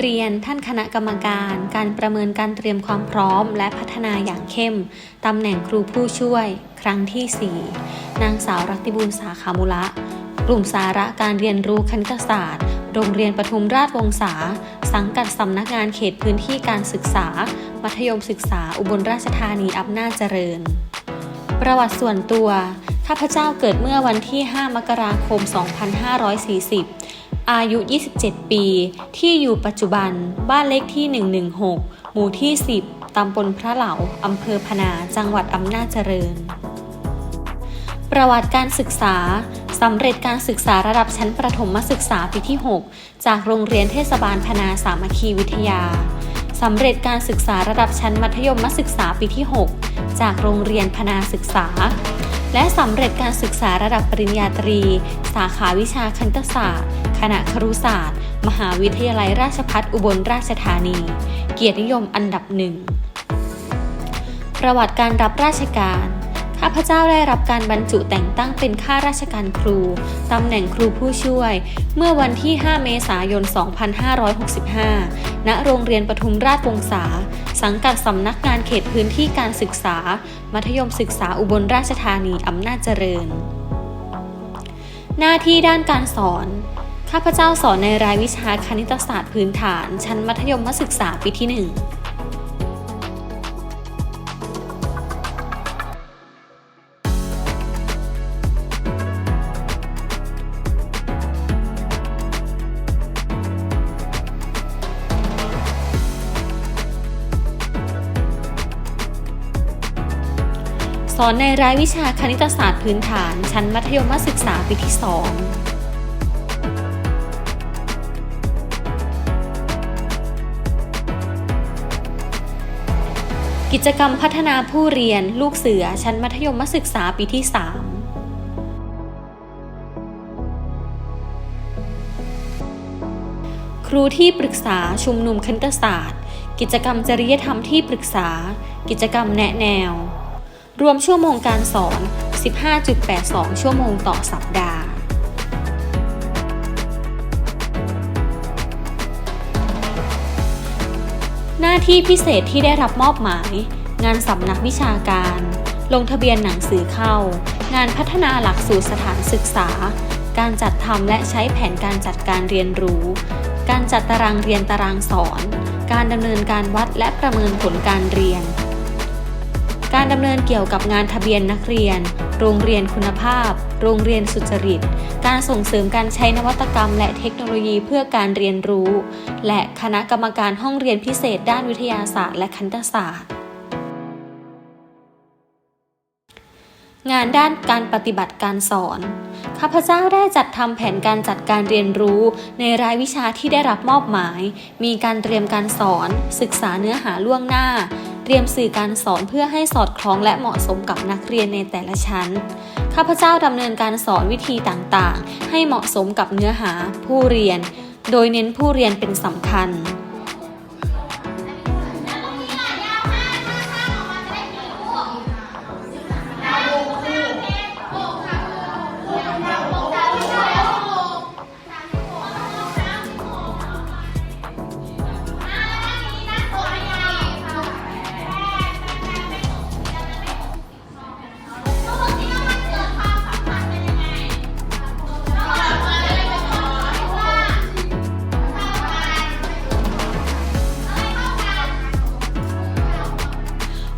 เรียนท่านคณะกรรมการ การประเมินการเตรียมความพร้อม และพัฒนาอย่างเข้ม ตำแหน่งครูผู้ช่วย ครั้งที่ 4 นางสาวรัติบูลสาขามุละกลุ่มสาระการเรียนรู้คณิตศาสตร์ โรงเรียนปทุมราชวงศา สังกัดสำนักงานเขตพื้นที่การศึกษา มัธยมศึกษาอุบลราชธานีอำนาจเจริญ ประวัติส่วนตัว ข้าพเจ้าเกิดเมื่อวันที่ 5 มกราคม 2540 อายุ 27 ปี ที่อยู่ปัจจุบันบ้านเลขที่ 116 หมู่ที่ 10 ตำบลพระเหลา อำเภอพนา จังหวัดอำนาจเจริญ ประวัติการศึกษาสำเร็จการศึกษาระดับชั้นประถมศึกษาปีที่ 6 จากโรงเรียนเทศบาลพนาสามัคคีวิทยาสำเร็จการศึกษาระดับชั้นมัธยมศึกษาปีที่ 6 จากโรงเรียนพนาศึกษา และสำเร็จการศึกษาระดับปริญญาตรี สาขาวิชาคณิตศาสตร์ คณะครุศาสตร์ มหาวิทยาลัยราชภัฏอุบลราชธานี เกียรตินิยมอันดับหนึ่ง ประวัติการรับราชการ ข้าพเจ้าได้รับการบรรจุแต่งตั้งเป็นข้าราชการครู ตำแหน่งครูผู้ช่วย เมื่อวันที่ 5 เมษายน 2565 ณ โรงเรียนปทุมราชวงศา สังกัดสำนักงานเขตพื้นที่การศึกษา มัธยมศึกษาอุบลราชธานี อำนาจเจริญ หน้าที่ด้านการสอนข้าพเจ้าสอนในรายวิชาคณิตศาสตร์พื้นฐาน ชั้นมัธยมศึกษาปีที่ 1 สอนในรายวิชาคณิตศาสตร์พื้นฐาน ชั้นมัธยมศึกษาปีที่2กิจกรรมพัฒนาผู้เรียนลูกเสือชั้นมัธยมศึกษาปีที่ 3 ครูที่ปรึกษาชุมนุมคณิตศาสตร์ กิจกรรมจริยธรรมที่ปรึกษา กิจกรรมแนะแนว รวมชั่วโมงการสอน 15.82 ชั่วโมงต่อสัปดาห์ หน้าที่พิเศษที่ได้รับมอบหมาย งานสำนักวิชาการ ลงทะเบียนหนังสือเข้า งานพัฒนาหลักสูตรสถานศึกษา การจัดทำและใช้แผนการจัดการเรียนรู้ การจัดตารางเรียนตารางสอน การดำเนินการวัดและประเมินผลการเรียน การดำเนินเกี่ยวกับงานทะเบียนนักเรียน โรงเรียนคุณภาพ โรงเรียนสุจริต การส่งเสริมการใช้นวัตกรรม และเทคโนโลยีเพื่อการเรียนรู้ และคณะกรรมการห้องเรียนพิเศษด้านวิทยาศาสตร์และคณิตศาสตร์ งานด้านการปฏิบัติการสอน ข้าพเจ้าได้จัดทำแผนการจัดการเรียนรู้ ในรายวิชาที่ได้รับมอบหมาย มีการเตรียมการสอน ศึกษาเนื้อหาล่วงหน้า เตรียมสื่อการสอนเพื่อให้สอดคล้องและเหมาะสมกับนักเรียนในแต่ละชั้น ข้าพเจ้าดำเนินการสอนวิธีต่างๆ ให้เหมาะสมกับเนื้อหาผู้เรียน โดยเน้นผู้เรียนเป็นสำคัญ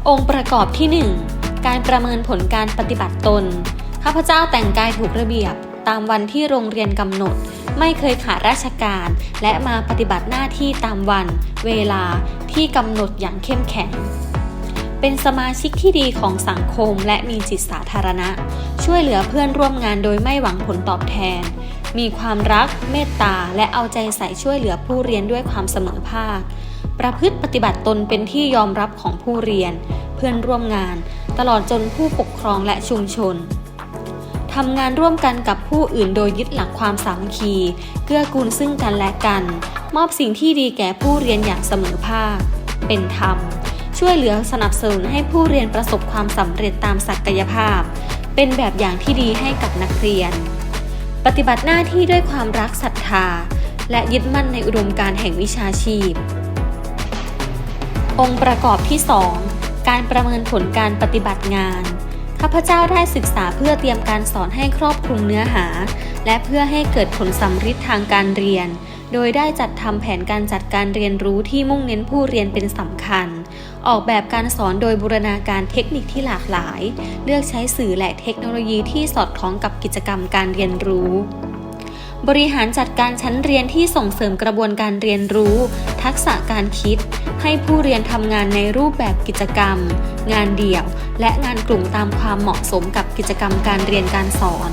องค์ประกอบที่ 1 การประเมินผลการปฏิบัติตน ข้าพเจ้าแต่งกายถูกระเบียบ ตามวันที่โรงเรียนกำหนด ไม่เคยขาดราชการ และมาปฏิบัติหน้าที่ตามวัน เวลาที่กำหนดอย่างเข้มแข็ง เป็นสมาชิกที่ดีของสังคมและมีจิตสาธารณะ ช่วยเหลือเพื่อนร่วมงานโดยไม่หวังผลตอบแทน มีความรัก เมตตา และเอาใจใส่ช่วยเหลือผู้เรียนด้วยความเสมอภาค ประพฤติปฏิบัติตนเป็นที่ยอมรับของผู้เรียน เพื่อนร่วมงาน ตลอดจนผู้ปกครองและชุมชนทำงานร่วมกันกับผู้อื่นโดยยึดหลักความสามัคคี เกื้อกูลซึ่งกันและกัน มอบสิ่งที่ดีแก่ผู้เรียนอย่างเสมอภาค เป็นธรรม ช่วยเหลือสนับสนุนให้ผู้เรียนประสบความสำเร็จตามศักยภาพ เป็นแบบอย่างที่ดีให้กับนักเรียน ปฏิบัติหน้าที่ด้วยความรักศรัทธา และยึดมั่นในอุดมการณ์แห่งวิชาชีพ องค์ประกอบที่ 2 การประเมินผลการปฏิบัติงาน ข้าพเจ้าได้ศึกษาเพื่อเตรียมการสอนให้ครอบคลุมเนื้อหา และเพื่อให้เกิดผลสำฤทธิ์ทางการเรียน โดยได้จัดทำแผนการจัดการเรียนรู้ที่มุ่งเน้นผู้เรียนเป็นสำคัญ ออกแบบการสอนโดยบูรณาการเทคนิคที่หลากหลาย เลือกใช้สื่อและเทคโนโลยีที่สอดคล้องกับกิจกรรมการเรียนรู้ บริหารจัดการชั้นเรียนที่ส่งเสริมกระบวนการเรียนรู้ ทักษะการคิด ให้ผู้เรียนทำงานในรูปแบบกิจกรรม งานเดี่ยว และงานกลุ่มตามความเหมาะสมกับกิจกรรมการเรียนการสอน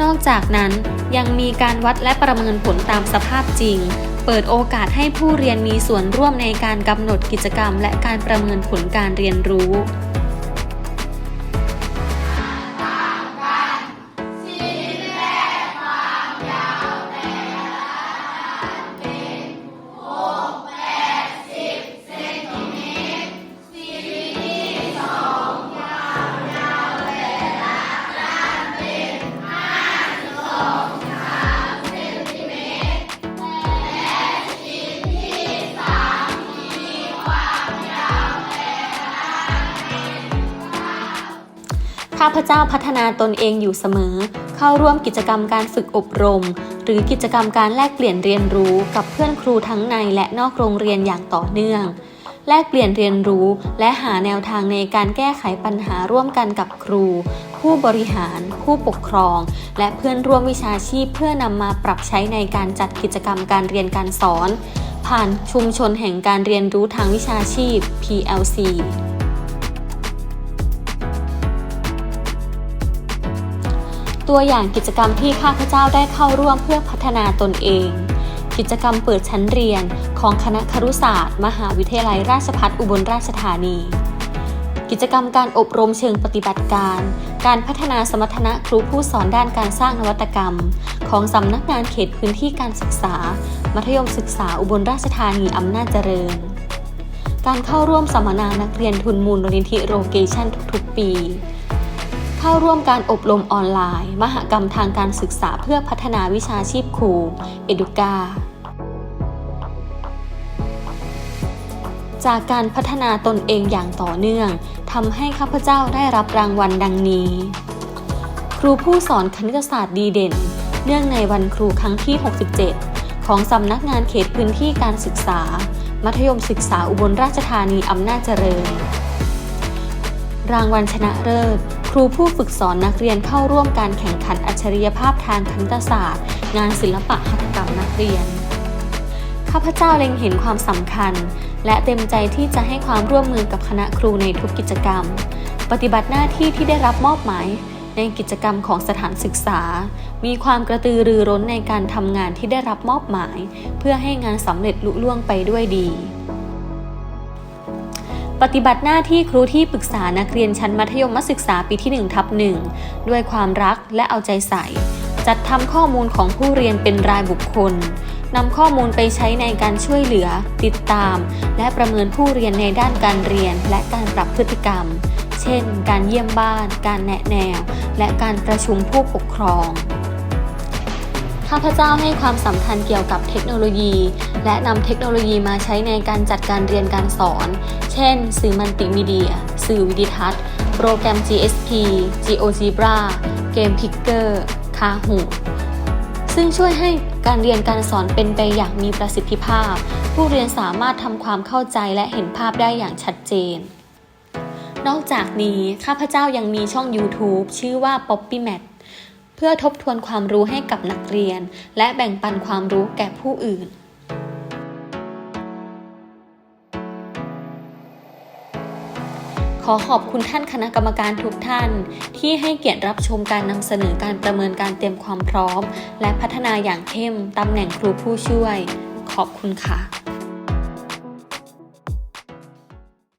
นอกจากนั้น ยังมีการวัดและประเมินผลตามสภาพจริง เปิดโอกาสให้ผู้เรียนมีส่วนร่วมในการกำหนดกิจกรรม และการประเมินผลการเรียนรู้ ข้าพเจ้าพัฒนาตนเองอยู่เสมอ เข้าร่วมกิจกรรมการฝึกอบรม หรือกิจกรรมการแลกเปลี่ยนเรียนรู้กับเพื่อนครูทั้งในและนอกโรงเรียนอย่างต่อเนื่อง แลกเปลี่ยนเรียนรู้ และหาแนวทางในการแก้ไขปัญหาร่วมกันกับครู ผู้บริหาร ผู้ปกครอง และเพื่อนร่วมวิชาชีพเพื่อนำมาปรับใช้ในการจัดกิจกรรมการเรียนการสอน ผ่านชุมชนแห่งการเรียนรู้ทางวิชาชีพ PLC ตัวอย่างกิจกรรมที่ข้าพเจ้าได้เข้าร่วมเพื่อพัฒนาตนเอง กิจกรรมเปิดชั้นเรียนของคณะครุศาสตร์ มหาวิทยาลัยราชภัฏอุบลราชธานี กิจกรรมการอบรมเชิงปฏิบัติการ การพัฒนาสมรรถนะครูผู้สอนด้านการสร้างนวัตกรรม ของสำนักงานเขตพื้นที่การศึกษา มัธยมศึกษาอุบลราชธานีอำนาจเจริญ การเข้าร่วมสัมมนานักเรียนทุนมูลนิธิโรเกชันทุกๆ ปี เข้าร่วมการอบรมออนไลน์ มหกรรมทางการศึกษาเพื่อพัฒนาวิชาชีพครูเอดูกาจากการพัฒนาตนเองอย่างต่อเนื่องทำให้ข้าพเจ้าได้รับรางวัลดังนี้ ครูผู้สอนคณิตศาสตร์ดีเด่น เนื่องในวันครูครั้งที่ 67 ของสำนักงานเขตพื้นที่การศึกษา มัธยมศึกษาอุบลราชธานีอำนาจเจริญ รางวัลชนะเลิศ ครูผู้ฝึกสอนนักเรียนเข้าร่วมการแข่งขันอัจฉริยภาพทางคณิตศาสตร์ งานศิลปะหัตถกรรมนักเรียน ข้าพเจ้าเล็งเห็นความสำคัญ และเต็มใจที่จะให้ความร่วมมือกับคณะครูในทุกกิจกรรม ปฏิบัติหน้าที่ที่ได้รับมอบหมายในกิจกรรมของสถานศึกษา มีความกระตือรือร้นในการทำงานที่ได้รับมอบหมาย เพื่อให้งานสำเร็จลุล่วงไปด้วยดี ปฏิบัติหน้าที่ครูที่ปรึกษานักเรียนชั้นมัธยมศึกษาปีที่ 1 ทับหนึ่งด้วยความรักและเอาใจใส่ จัดทำข้อมูลของผู้เรียนเป็นรายบุคคลนำข้อมูลไปใช้ในการช่วยเหลือ ติดตาม และประเมินผู้เรียนในด้านการเรียนและการปรับพฤติกรรม เช่น การเยี่ยมบ้าน การแนะแนว และการประชุมผู้ปกครองข้าพเจ้าให้ความสำคัญเกี่ยวกับเทคโนโลยี และนำเทคโนโลยีมาใช้ในการจัดการเรียนการสอน เช่น สื่อมัลติมีเดีย สื่อวิดิทัศน์ โปรแกรม GSP GeoGebra เกม Picker Kahoot ซึ่งช่วยให้การเรียนการสอนเป็นไปอย่างมีประสิทธิภาพ ผู้เรียนสามารถทำความเข้าใจและเห็นภาพได้อย่างชัดเจน นอกจากนี้ ข้าพเจ้ายังมีช่อง YouTube ชื่อว่า Poppy Mat เพื่อทบทวนความรู้ให้กับนักเรียน และแบ่งปันความรู้แก่ผู้อื่น ขอขอบคุณท่านคณะกรรมการทุกท่าน ที่ให้เกียรติรับชมการนำเสนอการประเมินการเตรียมความพร้อม และพัฒนาอย่างเข้มตำแหน่งครูผู้ช่วย ขอบคุณค่ะ